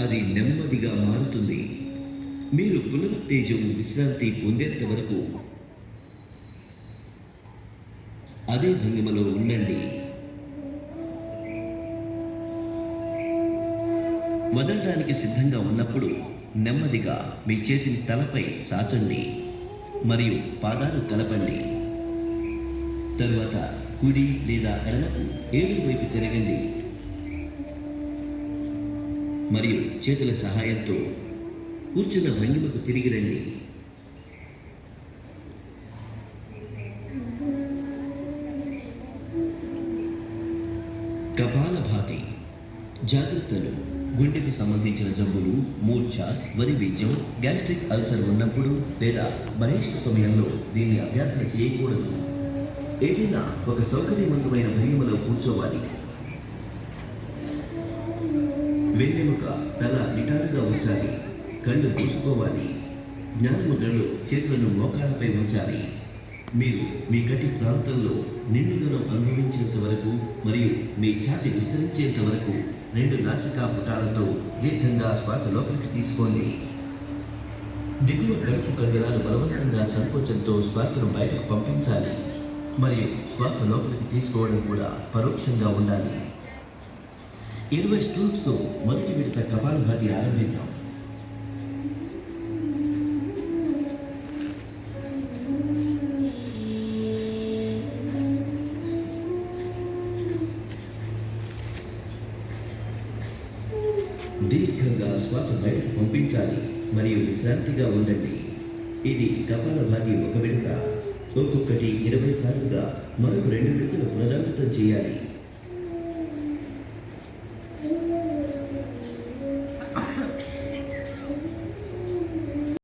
అది నెమ్మదిగా మారుతుంది. మీరు పునరుత్తేజం విశ్రాంతి పొందేంత వరకు అదే భంగిమలో ఉండండి. వదలడానికి సిద్ధంగా ఉన్నప్పుడు నెమ్మదిగా మీ చేతిని తలపై చాచండి మరియు పాదాలు కలపండి. తరువాత కుడి లేదా ఎడమకు ఏడు వైపు తిరగండి. మరియు చేతుల సహాయంతో కూర్చున్న భంగిమకు తిరిగి రండి. కపాలభాతి జాగ్రత్తలు గుండెకు సంబంధించిన జబ్బులు మూర్ఛ వరి బీజం గ్యాస్ట్రిక్ అల్సర్ ఉన్నప్పుడు లేదా బహిష్ట సమయంలో దీన్ని అభ్యాసం చేయకూడదు. ఏదైనా ఒక సౌకర్యవంతమైన భంగిమలో కూర్చోవాలి. వెన్నెముక తల నిటారుగా ఉంచాలి. కళ్ళు మూసుకోవాలి. జ్ఞానముద్రలో చేతులను మోకాళ్ళపై ఉంచాలి. మీరు మీ గట్టి ప్రాంతంలో నిండుదనం అనుభవించేంత వరకు మరియు మీ ఛాతి విస్తరించేంత వరకు రెండు నాసికా పుటాలతో దీర్ఘంగా శ్వాస లోపలికి తీసుకోండి. దిగువ కడుపు కండరాలు బలవంతంగా సంకోచంతో శ్వాసను బయటకు పంపించాలి. మరియు శ్వాస లోపలికి తీసుకోవడం కూడా పరోక్షంగా ఉండాలి. ఇరవై స్ట్రోక్స్తో మొదటి విడత కపాలభాతి ఆరంభిద్దాం. దీర్ఘంగా శ్వాస బయటకు పంపించాలి మరియు విశ్రాంతిగా ఉండండి. ఇది కపాలభాతి ఒక విడత. ఒక్కొక్కటి ఇరవై సార్లుగా మరొక రెండు విడతలు పునరావృతం చేయాలి.